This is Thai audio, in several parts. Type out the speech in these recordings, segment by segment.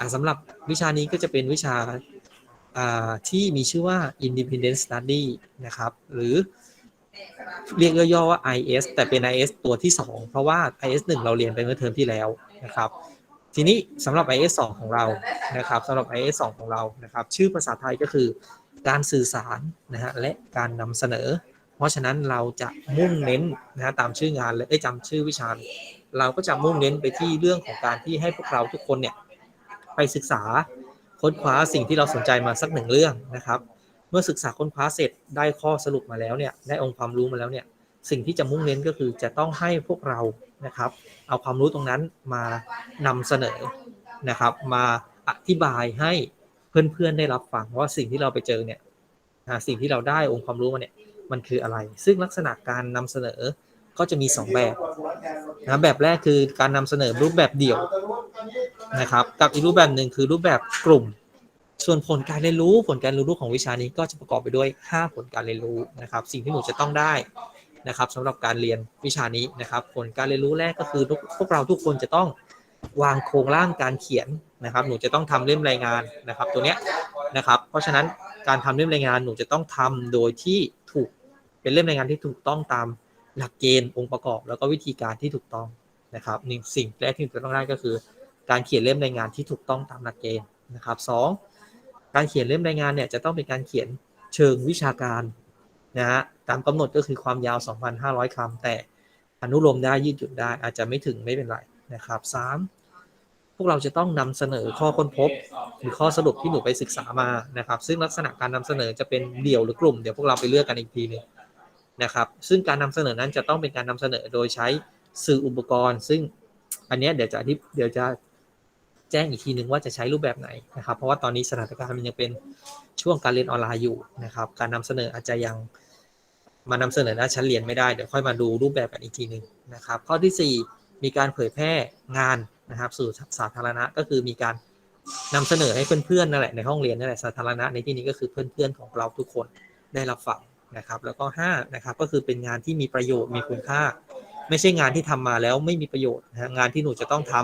่าสำหรับวิชานี้ก็จะเป็นวิชาที่มีชื่อว่า Independent Study นะครับ หรือเรียกย่อๆว่า IS แต่เป็น IS ตัวที่ 2 เพราะว่า IS 1 เราเรียนไปเมื่อเทอมที่แล้วนะครับ ทีนี้สำหรับ IS 2 ของเรานะครับสำหรับ IS 2 ของเรานะครับ ชื่อภาษาไทยก็คือการสื่อสารนะฮะและการนำเสนอ เพราะฉะนั้นเราจะมุ่งเน้นนะฮะตามชื่องานเลยจำชื่อวิชา เราก็จะมุ่งเน้นไปที่เรื่องของการที่ให้พวกเราทุกคนเนี่ย ไปศึกษาค้นคว้าสิ่งที่เราสนใจมาสักหนึ่งเรื่องนะครับ เมื่อศึกษาค้นคว้าเสร็จได้ข้อสรุปมาแล้วเนี่ยได้องค์ความรู้มาแล้วเนี่ยสิ่งที่จะมุ่งเน้นก็คือจะต้องให้พวกเรานะครับ เอาความรู้ตรงนั้นมานำเสนอนะครับ มาอธิบายให้เพื่อนๆได้รับฟังว่าสิ่งที่เราไปเจอเนี่ยสิ่งที่เราได้องค์ความรู้มาเนี่ยมันคืออะไร ซึ่งลักษณะการนำเสนอ ก็จะมี 2 แบบนะแบบแรกคือการนำเสนอรูปแบบเดี่ยวนะครับ กับอีกรูปแบบหนึ่งคือรูปแบบกลุ่ม ส่วนผลการเรียนรู้ผลการเรียนรู้ของวิชานี้ก็จะประกอบไปด้วย 5 ผลการเรียนรู้นะครับ สิ่งที่หนูจะต้องได้นะครับสำหรับการเรียนวิชานี้นะครับ ผลการเรียนรู้แรกก็คือพวกเราทุกคนจะต้องวางโครงร่างการเขียนนะครับ หนูจะต้องทำเล่มรายงานนะครับ ตัวเนี้ยนะครับ เพราะฉะนั้นการทำเล่มรายงานหนูจะต้องทำโดยที่ถูกเป็นเล่มรายงานที่ถูกต้องตาม หลักเกณฑ์องค์ประกอบ แล้วก็วิธีการที่ถูกต้องนะครับหนึ่งสิ่งแรกที่จะต้องได้ก็คือ การเขียนเล่มรายงานที่ถูกต้องตามหลักเกณฑ์นะครับสองการเขียนเล่มรายงานเนี่ยจะต้องเป็นการเขียนเชิงวิชาการนะฮะตามกำหนดก็คือความยาว 2,500คำแต่อนุโลมได้ยืดหยุ่นได้อาจจะไม่ถึงไม่เป็นไรนะครับสามพวกเราจะต้องนำเสนอข้อค้นพบ หรือข้อสรุปที่หนูไปศึกษามานะครับ ซึ่งลักษณะการนำเสนอจะเป็นเดี่ยวหรือกลุ่มเดี๋ยวพวกเราไปเลือกกันอีกทีหนึง นะครับ ซึ่งการนำเสนอนั้นจะต้องเป็นการนำเสนอโดยใช้สื่ออุปกรณ์ ซึ่งอันนี้เดี๋ยวจะอธิเดี๋ยวจะแจ้งอีกทีหนึ่งว่าจะใช้รูปแบบไหนนะครับ เพราะว่าตอนนี้สถานการณ์มันยังเป็นช่วงการเรียนออนไลน์อยู่นะครับ การนำเสนออาจจะยังมานำเสนอหน้าชั้นเรียนไม่ได้ เดี๋ยวค่อยมาดูรูปแบบกันอีกทีหนึ่งนะครับ ข้อที่ 4 มีการเผยแพร่งานนะครับสู่สาธารณะก็คือมีการนำเสนอให้เพื่อนๆนั่นแหละในห้องเรียนนั่นแหละสาธารณะในที่นี้ก็คือเพื่อนๆของเราทุกคนได้รับฟัง นะครับแล้วก็5นะครับก็คือเป็นงานที่มีประโยชน์มีคุณค่า ไม่ใช่งานที่ทำมาแล้วไม่มีประโยชน์นะงานที่หนูจะต้องท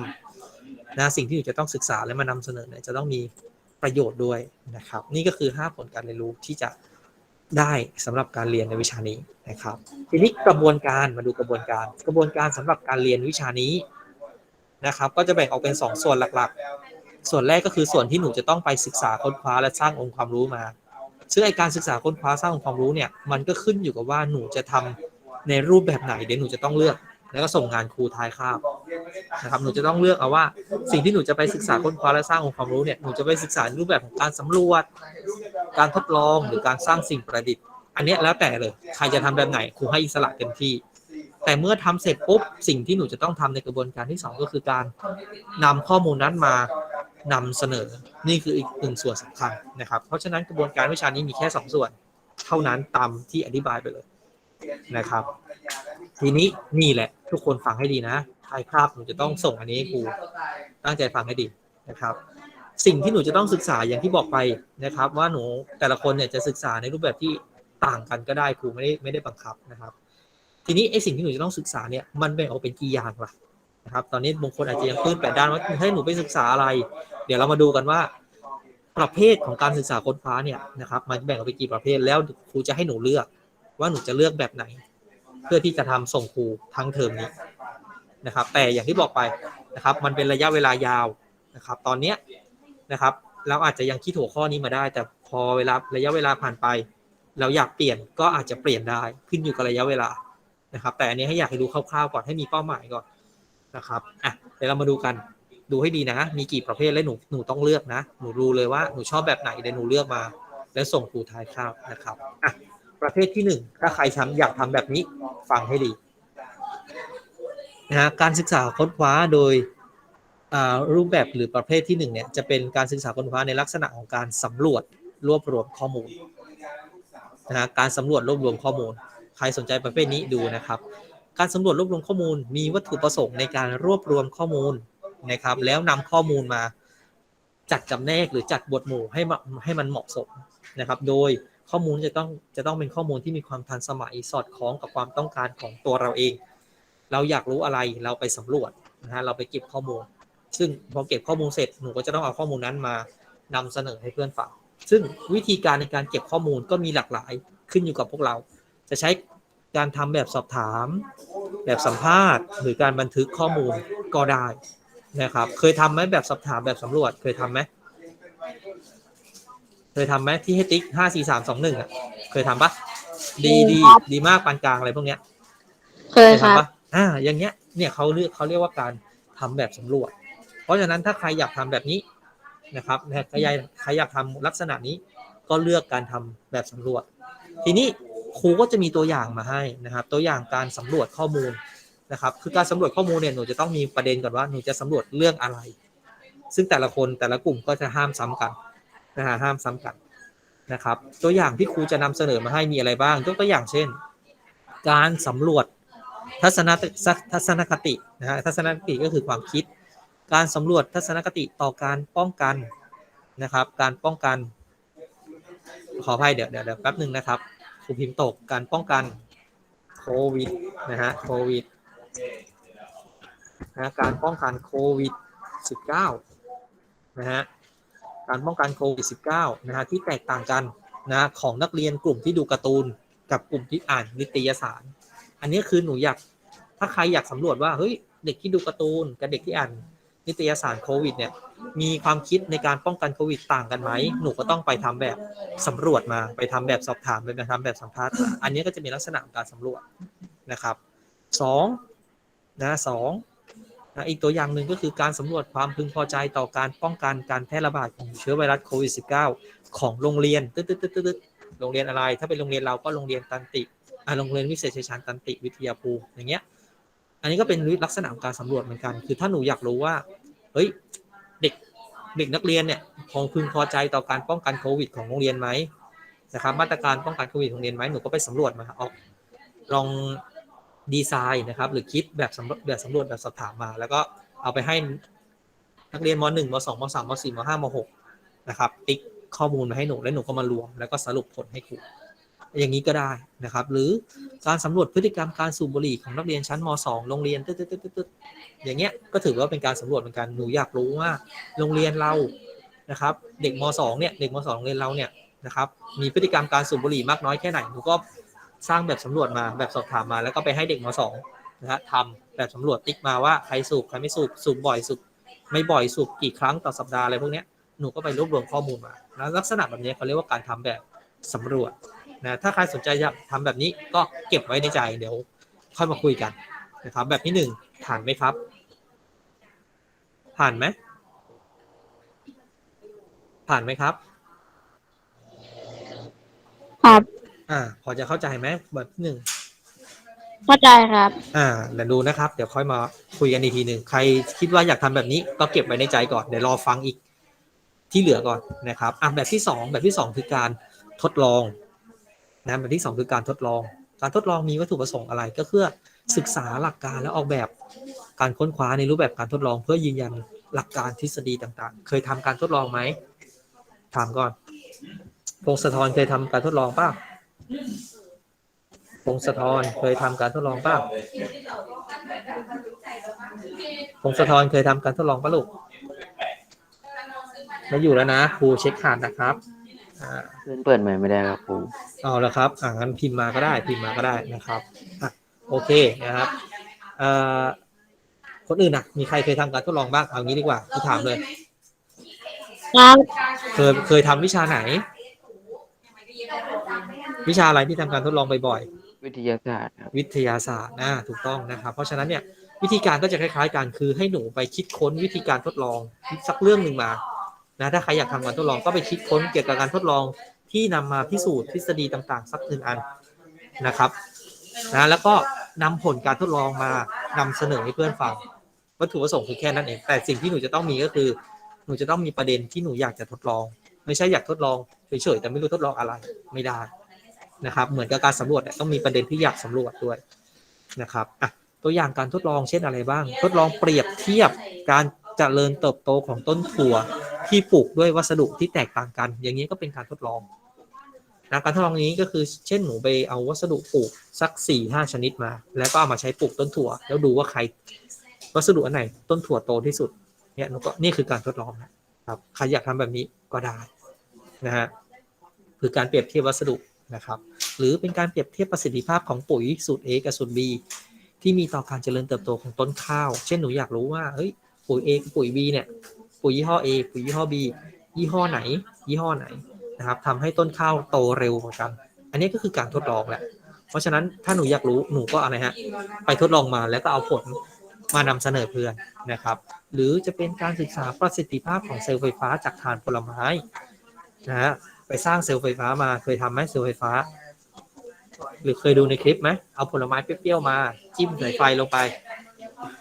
ำนะสิ่งที่หนูจะต้องศึกษาและมานำเสนอเนี่ยจะต้องมีประโยชน์ด้วยนะครับ นี่ก็คือ 5 ผลการเรียนรู้ที่จะได้สำหรับการเรียนในวิชานี้นะครับ ทีนี้กระบวนการมาดูกระบวนการ กระบวนการสำหรับการเรียนวิชานี้นะครับ ก็จะแบ่งออกเป็น 2 ส่วนหลักๆ ส่วนแรกก็คือส่วนที่หนูจะต้องไปศึกษาค้นคว้าและสร้างองค์ความรู้มา ซึ่งไอการศึกษาค้นคว้าสร้างองค์ความรู้เนี่ยมันก็ขึ้นอยู่กับว่าหนูจะทำในรูปแบบไหนเดี๋ยวหนูจะต้องเลือก แล้วก็ส่งงานครูท้ายคาบนะครับหนูจะต้องเลือกเอาว่าสิ่งที่หนูจะไปศึกษาค้นคว้าและสร้างองค์ความรู้เนี่ยหนูจะไปศึกษาในรูปแบบของการสำรวจ การทดลองหรือการสร้างสิ่งประดิษฐ์ อันนี้แล้วแต่เลยใครจะทำแบบไหนครูให้อิสระเต็มที่ แต่เมื่อทำเสร็จปุ๊บสิ่งที่หนูจะต้องทำในกระบวนการที่สองก็คือการนำข้อมูลนั้นมา นำเสนอ นี่คืออีกหนึ่งส่วนสำคัญนะครับ เพราะฉะนั้นกระบวนการวิชานี้มีแค่สองส่วน เท่านั้นตามที่อธิบายไปเลยนะครับ ทีนี้นี่แหละ ทุกคนฟังให้ดีนะทายคาบหนูจะต้องส่งอันนี้ให้ครูตั้งใจฟังให้ดีนะครับ สิ่งที่หนูจะต้องศึกษาอย่างที่บอกไปนะครับ ว่าหนูแต่ละคนเนี่ยจะศึกษาในรูปแบบที่ต่างกันก็ได้ครูไม่ได้ไม่ได้บังคับนะครับ ทีนี้ไอ้สิ่งที่หนูจะต้องศึกษาเนี่ยมันแบ่งออกเป็นกี่อย่างล่ะ นะครับ ตอนนี้บางคนอาจจะยังตื้นแปดด้านว่าให้หนูไปศึกษาอะไร เดี๋ยวเรามาดูกันว่า ประเภทของการศึกษาค้นคว้าเนี่ยนะครับ มันแบ่งออกเป็นกี่ประเภทแล้วครูจะให้หนูเลือก ว่าหนูจะเลือกแบบไหน เพื่อที่จะทำส่งครูทั้งเทอมนี้นะครับ แต่อย่างที่บอกไปนะครับ มันเป็นระยะเวลายาวนะครับ ตอนเนี้ยนะครับ เราอาจจะยังคิดหัวข้อนี้มาได้ แต่พอเวลาระยะเวลาผ่านไป เราอยากเปลี่ยนก็อาจจะเปลี่ยนได้ขึ้นอยู่กับระยะเวลานะครับ แต่อันนี้ให้อยากให้ดูคร่าวๆก่อนให้มีเป้าหมายก่อน นะครับอะเดี๋ยวเรามาดูกันดูให้ดีนะ มีกี่ประเภทและหนูหนูต้องเลือกนะ หนูรู้เลยว่าหนูชอบแบบไหนเดี๋ยวหนูเลือกมา แล้วส่งครูทายคาบนะครับอะประเภทที่หนึ่งถ้าใครทำอยากทำแบบนี้ฟังให้ดีนะฮะการศึกษาค้นคว้าโดยอ่ารูปแบบหรือประเภทที่หนึ่งเนี่ยจะเป็นการศึกษาค้นคว้าในลักษณะของการสำรวจรวบรวมข้อมูลนะฮะการสำรวจรวบรวมข้อมูล ใครสนใจประเภทนี้ดูนะครับ การสำรวจรวบรวมข้อมูล มีวัตถุประสงค์ในการรวบรวมข้อมูลนะครับ แล้วนำข้อมูลมาจัดจำแนกหรือจัดบทหมู่ให้ให้มันเหมาะสมนะครับ โดยข้อมูลจะต้องจะต้องเป็นข้อมูลที่มีความทันสมัยสอดคล้องกับความต้องการของตัวเราเอง เราอยากรู้อะไรเราไปสำรวจนะฮะเราไปเก็บข้อมูล ซึ่งพอเก็บข้อมูลเสร็จหนูก็จะต้องเอาข้อมูลนั้นมานำเสนอให้เพื่อนฟังซึ่งวิธีการในการเก็บข้อมูลก็มีหลากหลายขึ้นอยู่กับพวกเรา จะใช้ การทำแบบสอบถาม แบบสัมภาษณ์ หรือการบันทึกข้อมูลก็ได้นะครับ เคยทำไหมแบบสอบถามแบบสำรวจเคยทำไหมเคยทำไหมที่ให้ติ๊กห้าสี่สามสองหนึ่งอะ เคยทำปะดีดีดีมากปานกลางอะไรพวกเนี้ย เคยครับ ทำปะอ่า อย่างเงี้ย เนี่ยเขาเรียกเขาเรียกว่าการทำแบบสำรวจ เพราะฉะนั้นถ้าใครอยากทำแบบนี้นะครับใครอยากใครอยากทำลักษณะนี้ ก็เลือกการทำแบบสำรวจ ทีนี้ ครูก็จะมีตัวอย่างมาให้นะครับ ตัวอย่างการสำรวจข้อมูลนะครับ คือการสำรวจข้อมูลเนี่ยหนูจะต้องมีประเด็นก่อนว่าหนูจะสำรวจเรื่องอะไร ซึ่งแต่ละคนแต่ละกลุ่มก็จะห้ามซ้ำกันนะฮะห้ามซ้ำกันนะครับ ตัวอย่างที่ครูจะนำเสนอมาให้มีอะไรบ้างยกตัวอย่างเช่น การสำรวจทัศนคทัศนคตินะฮะทัศนคติก็คือความคิด การสำรวจทัศนคติต่อการป้องกันนะครับ การป้องกันขออภัยเดี๋ยวเดี๋ยวแป๊บหนึ่งนะครับ ครูพิมพ์ตกการป้องกันโควิดนะฮะโควิดนะการป้องกันโควิด 19 นะฮะการป้องกันโควิด 19 นะฮะที่แตกต่างกันนะของนักเรียนกลุ่มที่ดูการ์ตูนกับกลุ่มที่อ่านนิตยสาร อันนี้คือหนูอยากถ้าใครอยากสำรวจว่าเฮ้ยเด็กที่ดูการ์ตูนกับเด็กที่อ่าน นิตยสารโควิดเนี่ยมีความคิดในการป้องกันโควิดต่างกันไหมหนูก็ต้องไปทำแบบสำรวจมาไปทำแบบสอบถามไปทำแบบสัมภาษณ์มาอันนี้ก็จะมีลักษณะของการสำรวจนะครับสองนะสองนะอีกตัวอย่างหนึ่งก็คือการสำรวจความพึงพอใจต่อการป้องกันการแพร่ระบาดของเชื้อไวรัสโควิด -19 ของโรงเรียนตึ๊ดตึ๊ดตึ๊ดตึ๊ดโรงเรียนอะไร ถ้าเป็นโรงเรียนเราก็โรงเรียนตันติอ่าโรงเรียนวิเศษชัยชาญตันติวิทยาภูมิอย่างเงี้ย อันนี้ก็เป็นลักษณะของการสำรวจเหมือนกัน คือถ้าหนูอยากรู้ว่า เฮ้ยเด็กเด็กนักเรียนเนี่ยพอพึงพอใจต่อการป้องกันโควิดของโรงเรียนไหมนะครับมาตรการป้องกันโควิดของโรงเรียนไหมหนูก็ไปสำรวจมาออกลองดีไซน์นะครับ หรือคิดแบบสำรวจแบบสำรวจแบบสอบถามมา แล้วก็เอาไปให้นักเรียนม .1 ม .2 ม .3 ม .4 ม .5 ม .6 นะครับติ๊กข้อมูลมาให้หนูแล้วหนูก็มารวม แล้วก็สรุปผลให้ครู อย่างนี้ก็ได้นะครับ หรือการสำรวจพฤติกรรมการสูบบุหรี่ของนักเรียนชั้นม .2 โรงเรียนตึ๊ดตึ๊ดตึ๊ดตึ๊ดอย่างเงี้ยก็ถือว่าเป็นการสำรวจเหมือนกันหนูอยากรู้ว่า โรงเรียนเรานะครับ เด็กม .2 เนี่ยเด็กม .2 โรงเรียนเราเนี่ยนะครับมีพฤติกรรมการสูบบุหรี่มากน้อยแค่ไหนหนูก็สร้างแบบสำรวจมาแบบสอบถามมา แล้วก็ไปให้เด็กม .2 นะฮะทำแบบสำรวจติ๊กมาว่าใครสูบใครไม่สูบสูบบ่อยสูบไม่บ่อยสูบกี่ครั้งต่อสัปดาห์อะไรพวกเนี้ยหนูก็ไปรวบรวมข้อมูลมาแล้วลักษณะแบบนี้เขาเรียกว่าการทำแบบสำรวจ นะถ้าใครสนใจอยากทำแบบนี้ก็เก็บไว้ในใจเดี๋ยวค่อยมาคุยกันนะครับ แบบที่หนึ่งผ่านไหมครับ ผ่านไหมผ่านไหมครับ ครับอ่า พอจะเข้าใจไหมแบบที่หนึ่ง เข้าใจครับ อ่าเดี๋ยวดูนะครับ เดี๋ยวค่อยมาคุยกันอีกทีหนึ่ง ใครคิดว่าอยากทำแบบนี้ก็เก็บไว้ในใจก่อน เดี๋ยวรอฟังอีกที่เหลือก่อนนะครับ อะแบบที่สองแบบที่สองคือการทดลอง นะแบบที่สองคือการทดลอง การทดลองมีวัตถุประสงค์อะไรก็เพื่อศึกษาหลักการและออกแบบการค้นคว้าในรูปแบบการทดลองเพื่อยืนยันหลักการทฤษฎีต่างๆ เคยทำการทดลองไหมถามก่อนพงศธรเคยทำการทดลองเปล่าพงศธรเคยทำการทดลองเปล่าพงศธรเคยทำการทดลองป่ะลูกไม่อยู่แล้วนะครูเช็คขาดนะครับ อ่าเพื่อนเปิดใหม่ไม่ได้ครับครูเอาละครับอ่างั้นพิมพ์มาก็ได้พิมพ์มาก็ได้นะครับอะโอเคนะครับเอ่อคนอื่นนะมีใครเคยทำการทดลองบ้างเอางี้ดีกว่าที่ถามเลย ครับเคยเคยทำวิชาไหน วิชาอะไรที่ทำการทดลองบ่อยวิทยาศาสตร์ครับๆวิทยาศาสตร์นะถูกต้องนะครับ เพราะฉะนั้นเนี่ยวิธีการก็จะคล้ายๆกันคือให้หนูไปคิดค้นวิธีการทดลองสักเรื่องหนึ่งมา นะถ้าใครอยากทำการทดลองก็ไปคิดค้นเกี่ยวกับการทดลองที่นำมาพิสูจน์ทฤษฎีต่างๆ สักหนึ่งอันนะครับนะแล้วก็นำผลการทดลองมานำเสนอให้เพื่อนฟังวัตถุประสงค์คือแค่นั้นเองแต่สิ่งที่หนูจะต้องมีก็คือ หนูจะต้องมีประเด็นที่หนูอยากจะทดลอง ไม่ใช่อยากทดลองเฉยๆแต่ไม่รู้ทดลองอะไรไม่ได้นะครับเหมือนกับการสำรวจต้องมีประเด็นที่อยากสำรวจด้วยนะครับอะตัวอย่างการทดลองเช่นอะไรบ้าง ทดลองเปรียบเทียบการเจริญเติบโตของต้นถั่ว ที่ปลูกด้วยวัสดุที่แตกต่างกัน อย่างนี้ก็เป็นการทดลองนะการทดลองนี้ก็คือเช่นหนูไปเอาวัสดุปลูกสักสี่ห้าชนิดมา แล้วก็เอามาใช้ปลูกต้นถั่ว แล้วดูว่าใครวัสดุอันไหนต้นถั่วโตที่สุดเนี่ยหนูก็นี่คือการทดลองนะครับใครอยากทำแบบนี้ก็ได้นะฮะคือการเปรียบเทียบวัสดุนะครับหรือเป็นการเปรียบเทียบประสิทธิภาพของปุ๋ยสูตร A กับสูตร B ที่มีต่อการเจริญเติบโตของต้นข้าว เช่นหนูอยากรู้ว่าเฮ้ยปุ๋ย A กับปุ๋ย B เนี่ย ปุ๋ยยี่ห้อ A ปุ๋ยยี่ห้อ B ยี่ห้อไหน ยี่ห้อไหนนะครับทำให้ต้นข้าวโตเร็วกว่ากัน อันนี้ก็คือการทดลองแหละ เพราะฉะนั้นถ้าหนูอยากรู้หนูก็อะไรฮะไปทดลองมาแล้วก็เอาผลมานำเสนอเพื่อนนะครับ หรือจะเป็นการศึกษาประสิทธิภาพของเซลล์ไฟฟ้าจากถ่านผลไม้นะฮะไปสร้างเซลล์ไฟฟ้ามาเคยทำไหมเซลล์ไฟฟ้า หรือเคยดูในคลิปไหมเอาผลไม้เปรี้ยวๆมา จิ้มสายไฟลงไป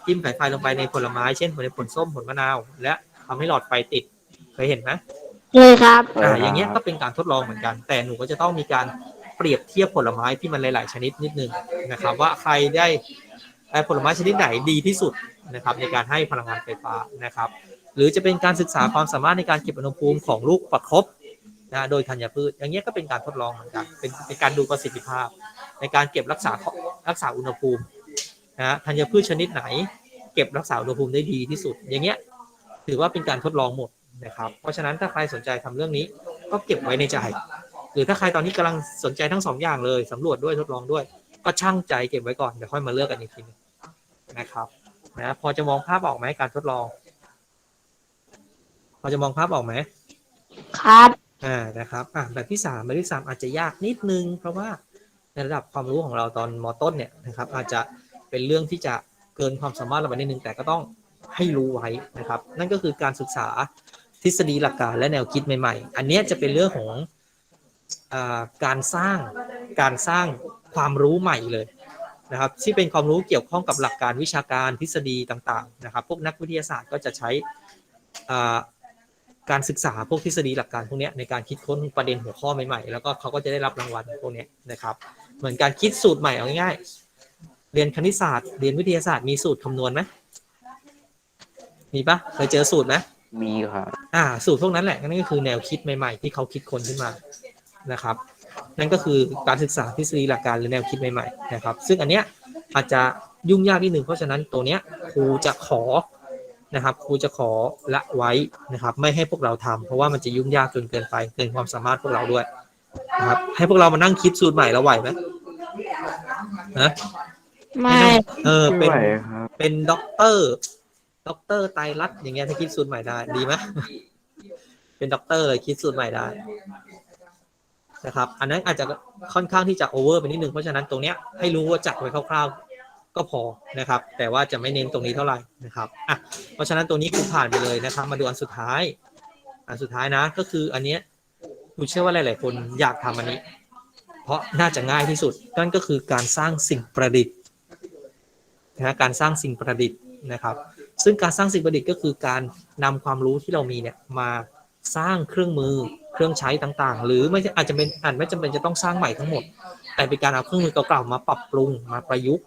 จิ้มสายไฟลงไปในผลไม้ เช่นในผลส้มผลมะนาว และ ทำให้หลอดไฟติด เคยเห็นไหมเลยครับ อ่าเคยครับอย่างเงี้ยก็เป็นการทดลองเหมือนกัน แต่หนูก็จะต้องมีการเปรียบเทียบผลไม้ที่มันหลาย ๆ ชนิดนิดนึงนะครับ ว่าใครได้ได้ผลไม้ชนิดไหนดีที่สุดนะครับ ในการให้พลังงานไฟฟ้านะครับ หรือจะเป็นการศึกษาความสามารถในการเก็บอุณหภูมิของลูกประคบนะโดยธัญพืช อย่างเงี้ยก็เป็นการทดลองเหมือนกันเป็นเป็นการดูประสิทธิภาพ ในการเก็บรักษารักษาอุณหภูมินะฮะธัญพืชชนิดไหน เก็บรักษาอุณหภูมิได้ดีที่สุด อย่างเงี้ย ถือว่าเป็นการทดลองหมดนะครับ เพราะฉะนั้นถ้าใครสนใจทำเรื่องนี้ก็เก็บไว้ในใจ หรือถ้าใครตอนนี้กำลังสนใจทั้งสองอย่างเลยสำรวจด้วยทดลองด้วย ก็ช่างใจเก็บไว้ก่อนเดี๋ยวค่อยมาเลือกกันอีกทีหนึงนะครับนะพอจะมองภาพออกไหมการทดลอง พอจะมองภาพออกไหมครับอ่านะครับอ่าแบบที่สามแบบที่สามอาจจะยากนิดนึง เพราะว่าในระดับความรู้ของเราตอนมต้นเนี่ยนะครับ อาจจะเป็นเรื่องที่จะเกินความสามารถเราไปนิดนึงแต่ก็ต้อง ให้รู้ไว้นะครับ นั่นก็คือการศึกษาทฤษฎีหลักการและแนวคิดใหม่ ๆ อันนี้จะเป็นเรื่องของอการสร้างการสร้างความรู้ใหม่เลยนะครับ ที่เป็นความรู้เกี่ยวข้องกับหลักการวิชาการทฤษฎีต่างๆนะครับ พวกนักวิทยาศาสตร์ก็จะใช้การศึกษาพวกทฤษฎีหลักการพวกนี้ในการคิดค้นประเด็นหัวข้อใหม่ๆ แล้วก็เขาก็จะได้รับรางวัลพวกนี้นะครับ เหมือนการคิดสูตรใหม่เอาง่ายๆเรียนคณิตศาสตร์ เรียนวิทยาศาสตร์มีสูตรคำนวณไหม มีปะเคยเจอสูตรไหมมีครับอ่า สูตรพวกนั้นแหละนั่นก็คือแนวคิดใหม่ ๆ ที่เขาคิดค้นขึ้นมานะครับ นั่นก็คือการศึกษาทฤษฎีหลักการหรือแนวคิดใหม่ๆนะครับ ซึ่งอันเนี้ยอาจจะยุ่งยากนิดนึงเพราะฉะนั้นตัวเนี้ยครูจะขอนะครับครูจะขอละไว้นะครับ ไม่ให้พวกเราทำเพราะว่ามันจะยุ่งยากจนเกินไปเกินความสามารถพวกเราด้วยนะครับ ให้พวกเรามานั่งคิดสูตรใหม่เราไหวไหมนะไม่เออเป็นไม่ไหวครับเป็นด็อกเตอร์ ด็อกเตอร์ไตรรัตน์อย่างเงี้ยถ้าคิดสูตรใหม่ได้ดีไหมเป็นด็อกเตอร์เลยคิดสูตรใหม่ได้นะครับ อันนั้นอาจจะค่อนข้างที่จะโอเวอร์ไปนิดนึงเพราะฉะนั้นตรงเนี้ยให้รู้ว่าจัดไว้คร่าวๆ ก็พอนะครับ แต่ว่าจะไม่เน้นตรงนี้เท่าไหร่นะครับอะเพราะฉะนั้นตัวนี้ครูผ่านไปเลยนะครับ มาดูอันสุดท้าย อันสุดท้ายนะก็คืออันเนี้ยครูเชื่อว่าหลาย ๆ คนอยากทำอันนี้ เพราะน่าจะง่ายที่สุดนั่นก็คือการสร้างสิ่งประดิษฐ์นะฮะการสร้างสิ่งประดิษฐ์นะครับ ซึ่งการสร้างสิ่งประดิษฐ์ก็คือการนำความรู้ที่เรามีเนี่ยมาสร้างเครื่องมือเครื่องใช้ต่างๆ หรือไม่ใช่อาจจะเป็นอาจไม่จำเป็นจะต้องสร้างใหม่ทั้งหมด แต่เป็นการเอาเครื่องมือเก่าๆมาปรับปรุงมาประยุกต์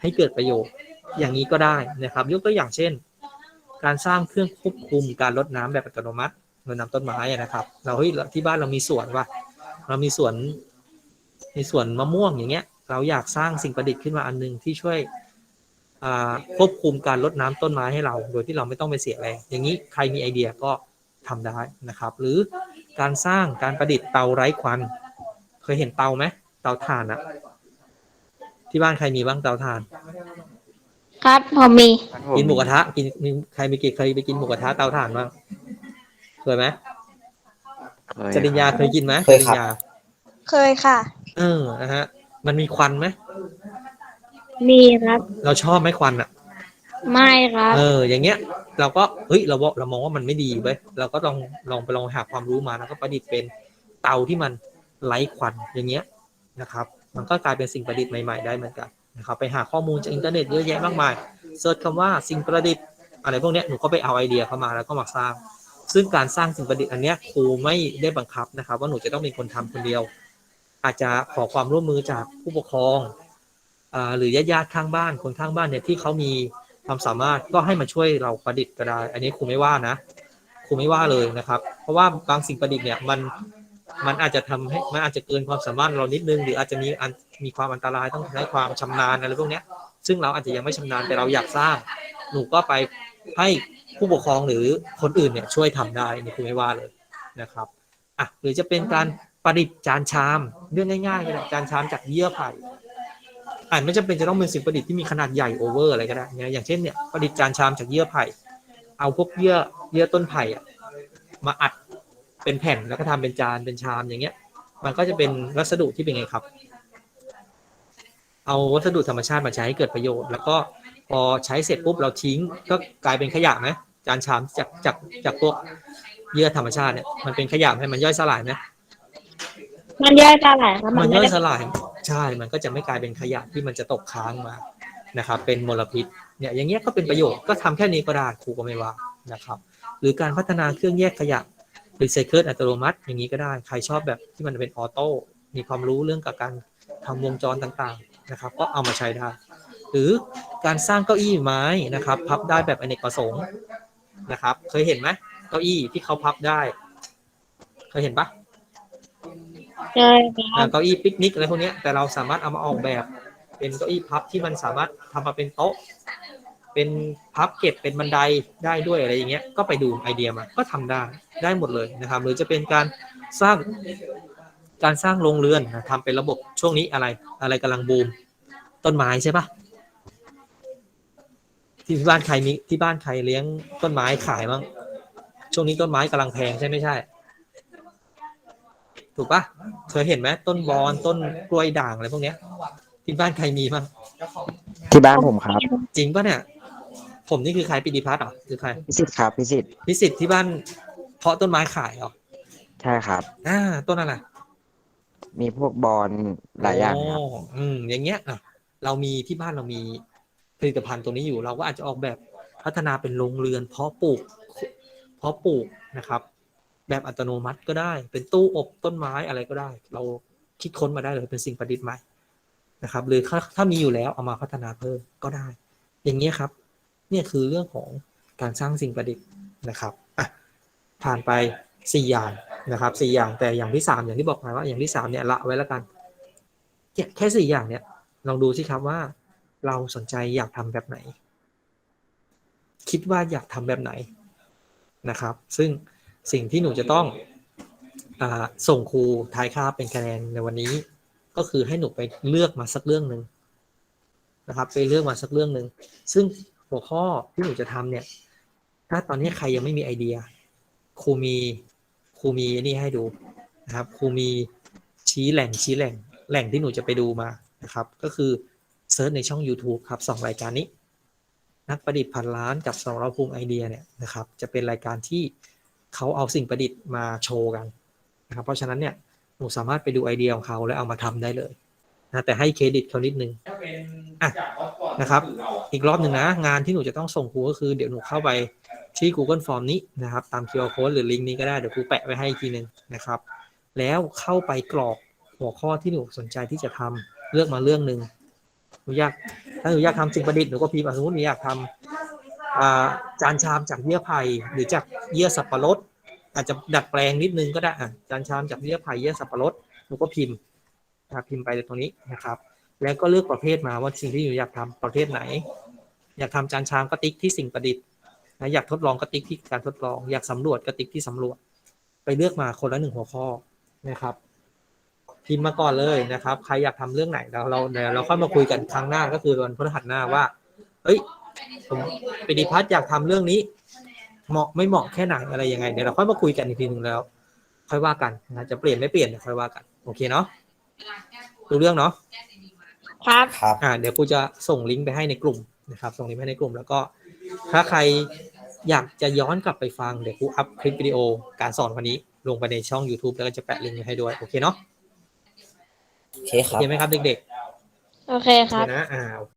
ให้เกิดประโยชน์ อย่างนี้ก็ได้นะครับ ยกตัวอย่างเช่น การสร้างเครื่องควบคุมการลดน้ำแบบอัตโนมัติรดน้ำต้นไม้นะครับ เราเฮ้ยที่บ้านเรามีสวนว่ะเรามีสวนมีสวนมะม่วงอย่างเงี้ย เราอยากสร้างสิ่งประดิษฐ์ขึ้นมาอันหนึงที่ช่วย ควบคุมการลดน้ำต้นไม้ให้เรา โดยที่เราไม่ต้องไปเสียแรง อย่างนี้ใครมีไอเดียก็ทำได้นะครับ หรือการสร้างการประดิษฐ์เตาไร้ควัน เคยเห็นเตาไหมเตาถ่านอะที่บ้านใครมีบ้างเตาถ่าน ครับผมมีครับผกินหมูกระทะกินมีใครมีกี่เคยไปกินหมูกระทะเตาถ่านบ้างเคยไหมเคยจริญญารับเคยกินไหมเคยครับจริญญาเคยค่ะ เออนะฮะมันมีควันไหม มีครับ เราชอบไหมควันอะไม่ครับ เออ อย่างเงี้ย เราก็เฮ้ยเราบอกเรามองว่ามันไม่ดีเว้ยเราก็ลองลองไปลองหาความรู้มาแล้วก็ประดิษฐ์เป็นเตาที่มันไร้ควันอย่างเงี้ยนะครับ มันก็กลายเป็นสิ่งประดิษฐ์ใหม่ๆได้เหมือนกันนะครับไปหาข้อมูลจากอินเทอร์เน็ตเยอะแยะมากมายเสิร์ชคำว่าสิ่งประดิษฐ์อะไรพวกเนี้ยหนูก็ไปเอาไอเดียเข้ามาแล้วก็มาสร้าง ซึ่งการสร้างสิ่งประดิษฐ์อันเนี้ยครูไม่ได้บังคับนะครับ ว่าหนูจะต้องเป็นคนทำคนเดียว อาจจะขอความร่วมมือจากผู้ปกครองอ่า หรือญาติๆข้างบ้านคนข้างบ้านเนี่ยที่เขามีความสามารถก็ให้มาช่วยเราประดิษฐ์ก็ได้ อันนี้ครูไม่ว่านะครูไม่ว่าเลยนะครับ เพราะว่าบางสิ่งประดิษฐ์เนี่ยมันมันอาจจะทำให้มันอาจจะเกินความสามารถเรานิดนึง หรืออาจจะมีอันมีความอันตรายต้องใช้ความชำนาญอะไรพวกเนี้ยซึ่งเราอาจจะยังไม่ชำนาญแต่เราอยากสร้าง หนูก็ไปให้ผู้ปกครองหรือคนอื่นเนี่ยช่วยทำได้นี่คือไม่ว่าเลยนะครับอะหรือจะเป็นการประดิษฐ์จานชามเรื่องง่ายๆก็ได้จานชามจากเยื่อไผ่ อ่านไม่จำเป็นจะต้องเป็นสิ่งประดิษฐ์ที่มีขนาดใหญ่โอเวอร์อะไรก็ได้เนี่ยอย่างเช่นเนี่ยประดิษฐ์จานชามจากเยื่อไผ่เอาพวกเยื่อเยื่อต้นไผ่อะมาอัดเป็นแผ่นแล้วก็ทำเป็นจานเป็นชามอย่างเงี้ย มันก็จะเป็นวัสดุที่เป็นไงครับ เอาวัสดุธรรมชาติมาใช้ให้เกิดประโยชน์ แล้วก็พอใช้เสร็จปุ๊บเราทิ้ง ก็กลายเป็นขยะไหมจานชามจากจากจากพวกเยื่อธรรมชาติเนี่ยมันเป็นขยะให้มันย่อยสลายไหมมันย่อยสลายครับมัมันนย่ไม่อยได้สลาย ใช่มันก็จะไม่กลายเป็นขยะที่มันจะตกค้างมานะครับ เป็นมลพิษเนี่ยอย่างเงี้ยก็เป็นประโยชน์ก็ทำแค่นี้ก็ได้ครูก็ไม่ว่านะครับ หรือการพัฒนาเครื่องแยกขยะรีไซเคิลอัตโนมัติ อย่างนี้ก็ได้ใครชอบแบบที่มันเป็นออโต้มีความรู้เรื่องกับการทำวงจรต่างๆนะครับ ก็เอามาใช้ได้ หรือการสร้างเก้าอี้ไม้นะครับ พับได้แบบอเนกประสงค์นะครับ เคยเห็นไหมเก้าอี้ที่เขาพับได้ เคยเห็นปะ เจอคอ่รับเก้าอี้ปิกนิกอะไรพวกเนี้ยแต่เราสามารถเอามาออกแบบ เป็นเก้าอี้พับที่มันสามารถทำมาเป็นโต๊ะ เป็นพับเก็บเป็นบันไดได้ด้วยอะไรอย่างเงี้ยก็ไปดูไอเดียมาก็ทำได้ได้หมดเลยนะครับ หรือจะเป็นการสร้างการสร้างโรงเรือนนะทำเป็นระบบช่วงนี้อะไรอะไรกำลังบูมต้นไม้ใช่ปะที่บ้านใครมีที่บ้านใครเลี้ยงต้นไม้ขายมั้งช่วงนี้ต้นไม้กำลังแพงใช่ไม่ใช่ ถูกปะเคยเห็นไหมต้นบอนต้นกล้วยด่างอะไรพวกเนี้ยที่บ้านใครมีมั้งที่บ้านผมครับจริงปะเนี่ย ผมนี่คือใครปิติพัฒน์เหรอคือใครพิสิทธิ์ครับพิสิทธิ์พิสิทธิ์ที่บ้านเพาะต้นไม้ขายเหรอใช่ครับอ่าต้นอะไรมีพวกบอลหลายอย่างครับโอืมอย่างเงี้ยอะเรามีที่บ้านเรามีผลิตภัณฑ์ตัวนี้อยู่ เราก็อาจจะออกแบบพัฒนาเป็นโรงเรือนเพาะปลูกเพาะปลูกนะครับ แบบอัตโนมัติก็ได้ เป็นตู้อบต้นไม้อะไรก็ได้ เราคิดค้นมาได้เลยเป็นสิ่งประดิษฐ์ใหม่นะครับหรือถ้าถ้ามีอยู่แล้วเอามาพัฒนาเพิ่มก็ได้ อย่างเงี้ครับ เนี่ยคือเรื่องของการสร้างสิ่งประดิษฐ์นะครับอะผ่านไปสี่อย่างนะครับสี่อย่างแต่อย่างที่สามอย่างที่บอกไปว่าอย่างที่สามเนี่ยละไว้แล้วกันแค่สี่อย่างเนี่ยลองดูสิครับว่า เราสนใจอยากทำแบบไหน คิดว่าอยากทำแบบไหนนะครับ ซึ่ง สิ่งที่หนูจะต้องอส่งครูทายคาบเป็นคะแนนในวันนี้ ก็คือให้หนูไปเลือกมาสักเรื่องหนึ่งนะครับ ไปเลือกมาสักเรื่องหนึ่งซึ่งหัวข้อที่หนูจะทำเนี่ย ถ้าตอนนี้ใครยังไม่มีไอเดียครูมีครูมีนี่ให้ดูนะครับครูมีชี้แหล่งชี้แหล่งแหล่งที่หนูจะไปดูมานะครับ ก็คือเซิร์ชในช่อง YouTube ครับสองรายการนี้ นักประดิษฐ์พันล้านกับสองเราภูมิไอเดียเนี่ยนะครับ จะเป็นรายการที่ เขาเอาสิ่งประดิษฐ์มาโชว์กันนะครับเพราะฉะนั้นเนี่ยหนูสามารถไปดูไอเดียของเขาแล้วเอามาทำได้เลยนะแต่ให้เครดิตเขานิดนึงนะครับ อีกรอบหนึ่งนะ งานที่หนูจะต้องส่งครูก็คือเดี๋ยวหนูเข้าไปที่ Google Form นี้นะครับ ตาม QR code หรือลิงก์นี้ก็ได้ เดี๋ยวครูแปะไว้ให้อีกทีหนึ่งนะครับ แล้วเข้าไปกรอกหัวข้อที่หนูสนใจที่จะทำเลือกมาเรื่องหนึ่งหนูอยากถ้าหนูอยากทำสิ่งประดิษฐ์หนูก็พิมพ์อะสมมติหนูอยากทำอ่า จานชามจากเยื่อไผ่หรือจากเยื่อสับปะรด อาจจะดัดแปลงนิดนึงก็ได้จานชามจากเยื่อไผ่เยื่อสับปะรดหนูก็พิมพ์พิมพ์ไปตรงนี้นะครับ แล้วก็เลือกประเภทมาว่าสิ่งที่หนูอยากทำประเภทไหน อยากทำจานชามก็ติ๊กที่สิ่งประดิษฐ์อยากทดลองก็ติ๊กที่การทดลอง อยากสำรวจก็ติ๊กที่สำรวจ ไปเลือกมาคนละหนึ่งหัวข้อนะครับพิมพ์มาก่อนเลยนะครับ ใครอยากทำเรื่องไหนเราเราเดี๋ยวเราค่อยมาคุยกันครั้งหน้าก็คือวันพฤหัสหน้าว่า เอ้ย ผมปฏิพัฒน์อยากทำเรื่องนี้ เหมาะไม่เหมาะแค่ไหนอะไรยังไงเดี๋ยวเราค่อยมาคุยกันอีกทีหนึ่งแล้ว ค่อยว่ากันนะจะเปลี่ยนไม่เปลี่ยนเดี๋ยวค่อยว่ากัน โอเคเนาะรู้เรื่องเนาะครับครับอ่าเดี๋ยวครูจะส่งลิงก์ไปให้ในกลุ่มนะครับ ส่งลิงก์ไปให้ในกลุ่ม แล้วก็ถ้าใครอยากจะย้อนกลับไปฟังเดี๋ยวครูอัพคลิปวิดีโอการสอนวันนี้ ลงไปในช่อง YouTube แล้วก็จะแปะลิงก์ไว้ให้ด้วย โอเคเนาะโอเคคโอรับเคไหมครับเด็กโอเคๆโอครับเคนะอ่าโอเค